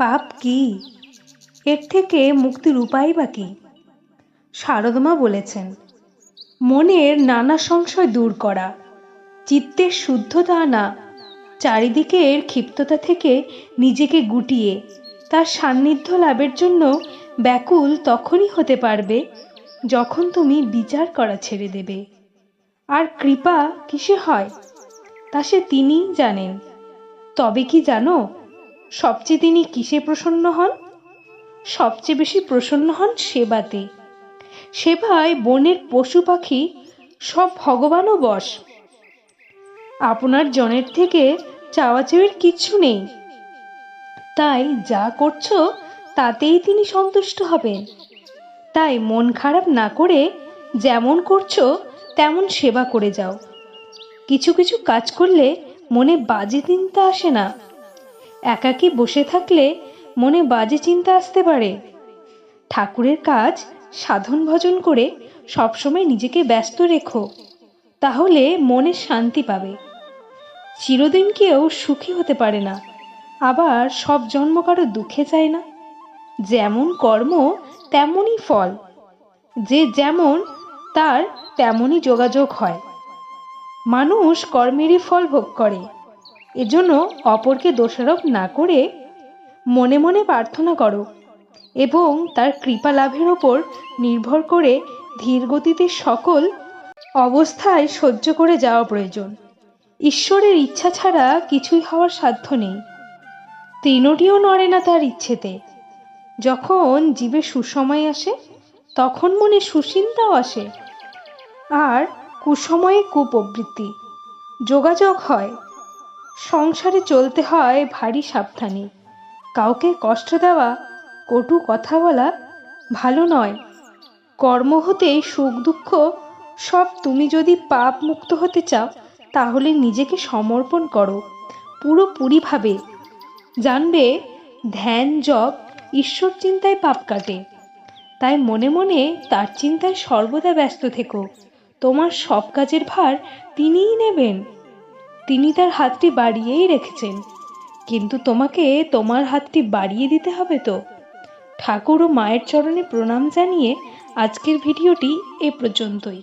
পাপ কি? এর থেকে মুক্তির উপায় বা কি? শারদমা বলেছেন, মনের নানা সংশয় দূর করা, চিত্তের শুদ্ধতা আনা চারিদিকের ক্ষিপ্ততা থেকে নিজেকে গুটিয়ে, তার সান্নিধ্য লাভের জন্য ব্যাকুল তখনই হতে পারবে যখন তুমি বিচার করা ছেড়ে দেবে। আর কৃপা কিসে হয়? তা সে তিনিই জানেন। তবে কি জানো সবচেয়ে তিনি কিসে প্রসন্ন হন? সবচেয়ে বেশি প্রসন্ন হন সেবাতে সেবায় বনের পশু পাখি সব ভগবানও বশ আপনার জনের থেকে চাওয়া চেয়ের কিচ্ছু নেই। তাই যা করছ, তাতেই তিনি সন্তুষ্ট হবেন। তাই মন খারাপ না করে যেমন করছ, তেমন সেবা করে যাও। কিছু কিছু কাজ করলে মনে বাজে চিন্তা আসে না। একাকী বসে থাকলে মনে বাজে চিন্তা আসতে পারে। ঠাকুরের কাজ, সাধন ভজন করে সবসময় নিজেকে ব্যস্ত রেখো, তাহলে মনে শান্তি পাবে। চিরদিন কেউ সুখী হতে পারে না, আবার সব জন্ম কারও দুঃখে চায় না। যেমন কর্ম, তেমনই ফল, যে যেমন তার তেমনই যোগাযোগ হয়। মানুষ কর্মেরই ফল ভোগ করে। এজন্য অপরকে দোষারোপ না করে মনে মনে প্রার্থনা করো এবং তার কৃপা লাভের ওপর নির্ভর করে ধীর গতিতে সকল অবস্থায় সহ্য করে যাওয়া প্রয়োজন। ঈশ্বরের ইচ্ছা ছাড়া কিছুই হওয়ার সাধ্য নেই। তৃণটিও নড়ে না তার ইচ্ছেতে। যখন জীবে সুসময় আসে, তখন মনে সুচিন্তাও আসে। আর কুসময়ে কুপ্রবৃত্তি। যোগাযোগ হয়। সংসারে চলতে হয় ভারী সাবধানে। কাউকে কষ্ট দেওয়া, কটু কথা বলা ভালো নয়। কর্ম হতে সুখ দুঃখ সব তুমি যদি পাপ মুক্ত হতে চাও, তাহলে নিজেকে সমর্পণ করো পুরোপুরিভাবে জানবে, ধ্যান, জপ, ঈশ্বর চিন্তায় পাপ কাটে। তাই মনে মনে তার চিন্তায় সর্বদা ব্যস্ত থেকো। তোমার সব কাজের ভার তিনিই নেবেন। তিনি তার হাতটি বাড়িয়েই রেখেছেন। কিন্তু তোমাকে তোমার হাতটি বাড়িয়ে দিতে হবে তো। ঠাকুর ও মায়ের চরণে প্রণাম জানিয়ে আজকের ভিডিওটি এ পর্যন্তই।